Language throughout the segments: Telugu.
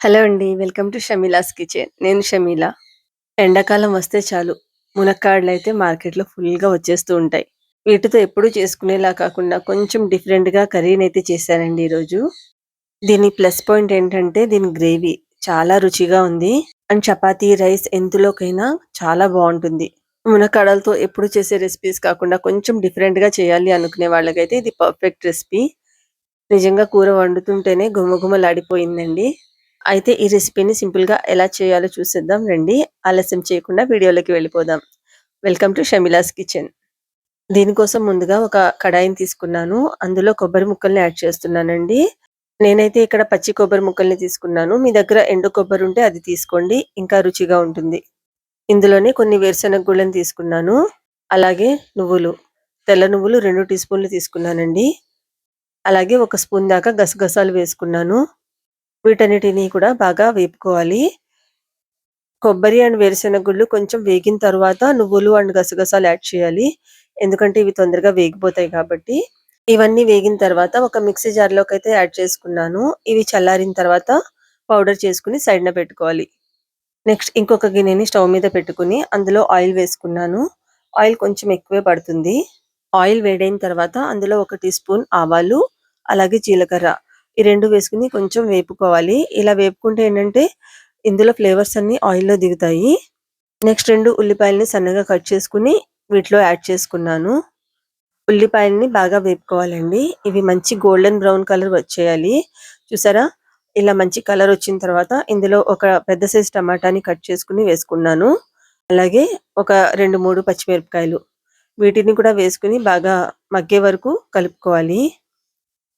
హలో అండి. Welcome to Shamila's kitchen. నేను షమీల. ఎండాకాలం వస్తే చాలు మునక్కాడలు అయితే మార్కెట్‌లో ఫుల్‌గా వచ్చేస్తూ ఉంటాయి. వీటితో ఎప్పుడూ చేసుకునేలా కాకుండా కొంచెం డిఫరెంట్‌గా కర్రీనైతే చేశానండి ఈరోజు. దీని ప్లస్ పాయింట్ ఏంటంటే దీని గ్రేవీ చాలా రుచిగా ఉంది. అండ్ చపాతీ, రైస్ ఎంతలోకైనా చాలా బాగుంటుంది మునక్కాడలతో ఎప్పుడు చేసే రెసిపీస్ కాకుండా కొంచెం డిఫరెంట్‌గా చేయాలి అనుకునే వాళ్ళకైతే ఇది పర్ఫెక్ట్ రెసిపీ. నిజంగా కూర వండుతుంటేనే గుమ్మగుమ్మలాడిపోయిందండి అయితే ఈ రెసిపీని సింపుల్‌గా ఎలా చేయాలో చూసేద్దాం రండి. ఆలస్యం చేయకుండా వీడియోలోకి వెళ్ళిపోదాం. Welcome to Shamila's kitchen. దీనికోసం ముందుగా ఒక కడాయిని తీసుకున్నాను. అందులో కొబ్బరి ముక్కల్ని యాడ్ చేస్తున్నానండి. నేనైతే ఇక్కడ పచ్చి కొబ్బరి ముక్కల్ని తీసుకున్నాను. మీ దగ్గర ఎండు కొబ్బరి ఉంటే అది తీసుకోండి. ఇంకా రుచిగా ఉంటుంది. ఇందులోనే కొన్ని వేరుశనగ గుళ్ళని తీసుకున్నాను. అలాగే నువ్వులు. తెల్ల నువ్వులు రెండు టీ స్పూన్లు తీసుకున్నానండి. అలాగే ఒక స్పూన్ దాకా గసగసాలు వేసుకున్నాను. వీటన్నిటిని కూడా బాగా వేపుకోవాలి. కొబ్బరి అండ్ వేరుశెనగ గుళ్ళు కొంచెం వేగిన తర్వాత నువ్వులు అండ్ గసగసాలు యాడ్ చేయాలి. ఎందుకంటే ఇవి తొందరగా వేగిపోతాయి కాబట్టి. ఇవన్నీ వేగిన తర్వాత ఒక మిక్సీ జార్‌లోకైతే యాడ్ చేసుకున్నాను. ఇవి చల్లారిన తర్వాత పౌడర్ చేసుకుని సైడ్‌న పెట్టుకోవాలి. నెక్స్ట్ ఇంకొక గిన్నెని స్టవ్ మీద పెట్టుకొని అందులో ఆయిల్ వేసుకున్నాను. ఆయిల్ కొంచెం ఎక్కువే పడుతుంది. ఆయిల్ వేడైన తర్వాత అందులో ఒక టీ స్పూన్ ఆవాలు, అలాగే జీలకర్ర ఈ రెండు వేసుకుని కొంచెం వేపుకోవాలి. ఇలా వేపుకుంటే ఏంటంటే ఇందులో ఫ్లేవర్స్ అన్ని ఆయిల్‌లో దిగుతాయి. నెక్స్ట్ రెండు ఉల్లిపాయలని సన్నగా కట్ చేసుకుని వీటిలో యాడ్ చేసుకున్నాను. ఉల్లిపాయలని బాగా వేపుకోవాలండి. ఇవి మంచి గోల్డెన్ బ్రౌన్ కలర్ వచ్చేయాలి. చూసారా? ఇలా మంచి కలర్ వచ్చిన తర్వాత ఇందులో ఒక పెద్ద సైజ్ టమాటాని కట్ చేసుకొని వేసుకున్నాను. అలాగే ఒక 2, 3 పచ్చిమిరపకాయలు. వీటిని కూడా వేసుకొని బాగా మగ్గే వరకు కలుపుకోవాలి.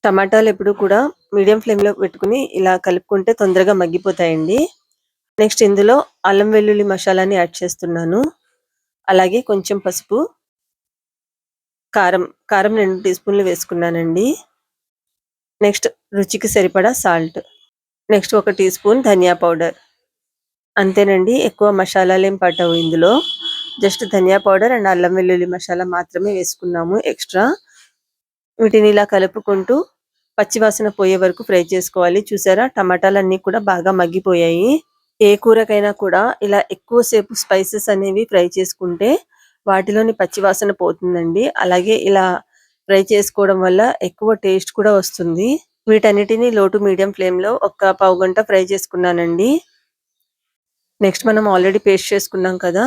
టమాటాలు ఎప్పుడు కూడా మీడియం ఫ్లేమ్‌లో పెట్టుకొని ఇలా కలుపుకుంటే తొందరగా మగ్గిపోతాయండి. నెక్స్ట్ ఇందులో అల్లం వెల్లుల్లి మసాలాని యాడ్ చేస్తున్నాను. అలాగే కొంచెం పసుపు. కారం, కారం రెండు టీ స్పూన్లు వేసుకున్నానండి. నెక్స్ట్ రుచికి సరిపడా సాల్ట్. నెక్స్ట్ ఒక టీ స్పూన్ ధనియా పౌడర్. అంతేనండి. ఎక్కువ మసాలాలు ఏం పట్టవు ఇందులో. జస్ట్ ధనియా పౌడర్ అండ్ అల్లం వెల్లుల్లి మసాలా మాత్రమే వేసుకున్నాము ఎక్స్‌ట్రా. వీటిని ఇలా కలుపుకుంటూ పచ్చివాసన పోయే వరకు ఫ్రై చేసుకోవాలి. చూసారా? టమాటాలన్నీ కూడా బాగా మగ్గిపోయాయి. ఏ కూరకైనా కూడా ఇలా ఎక్కువ సేపు స్పైసెస్ అనేవి ఫ్రై చేసుకుంటే వాటిలోని పచ్చివాసన పోతుందండి. అలాగే ఇలా ఫ్రై చేసుకోవడం వల్ల ఎక్కువ టేస్ట్ కూడా వస్తుంది. వీటన్నిటిని లోటు మీడియం ఫ్లేమ్‌లో ఒక పావు గంట ఫ్రై చేసుకున్నానండి. నెక్స్ట్ మనం ఆల్రెడీ పేస్ట్ చేసుకున్నాం కదా!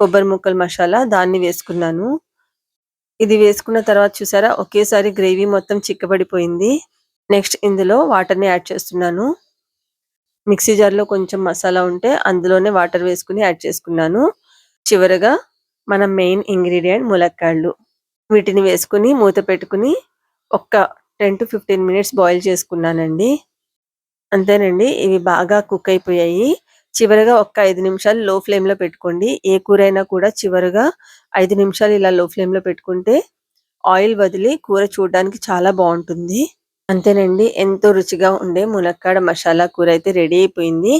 కొబ్బరి ముక్కలు మసాలా దాన్ని వేసుకున్నాను. ఇది వేసుకున్న తర్వాత చూసారా? ఒకేసారి గ్రేవీ మొత్తం చిక్కబడిపోయింది. నెక్స్ట్ ఇందులో వాటర్‌ని యాడ్ చేస్తున్నాను. మిక్సీ జార్‌లో కొంచెం మసాలా ఉంటే అందులోనే వాటర్ వేసుకొని యాడ్ చేసుకున్నాను. చివరగా మన మెయిన్ ఇంగ్రీడియంట్ ములక్కాళ్ళు వీటిని వేసుకొని మూత పెట్టుకొని ఒక్క 10-15 మినిట్స్ బాయిల్ చేసుకున్నానండి. అంతేనండి. ఇవి బాగా కుక్ అయిపోయాయి. చివరగా ఒక్క ఐదు నిమిషాలు లో ఫ్లేమ్‌లో పెట్టుకోండి. ఏ కూరైనా కూడా చివరగా ఐదు నిమిషాలు ఇలా లో ఫ్లేమ్‌లో పెట్టుకుంటే ఆయిల్ వదిలి కూర చూడడానికి చాలా బాగుంటుంది అంతేనండి. ఎంతో రుచిగా ఉండే మునక్కాడ మసాలా కూర అయితే రెడీ అయిపోయింది.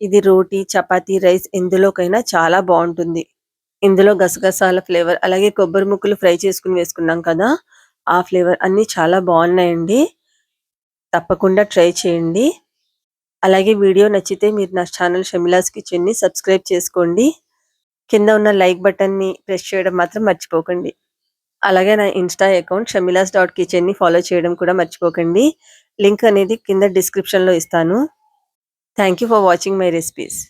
ఇది రోటీ, చపాతీ, రైస్ ఎందులోకైనా చాలా బాగుంటుంది ఇందులో గసగసాల ఫ్లేవర్ అలాగే కొబ్బరి ముక్కలు ఫ్రై చేసుకొని వేసుకున్నాం కదా! ఆ ఫ్లేవర్ అన్నీ చాలా బాగున్నాయండి తప్పకుండా ట్రై చేయండి. అలాగే వీడియో నచ్చితే మీరు నా ఛానల్ షమిలాస్ కిచెన్‌ని సబ్స్క్రైబ్ చేసుకోండి. కింద ఉన్న లైక్ బటన్‌ని ప్రెస్ చేయడం మాత్రం మర్చిపోకండి. అలాగే నా ఇన్‌స్టా అకౌంట్ షమిలాస్ డాట్ కిచెన్‌ని ఫాలో చేయడం కూడా మర్చిపోకండి. లింక్ అనేది కింద డిస్క్రిప్షన్‌లో ఇస్తాను. Thank you for watching my recipes.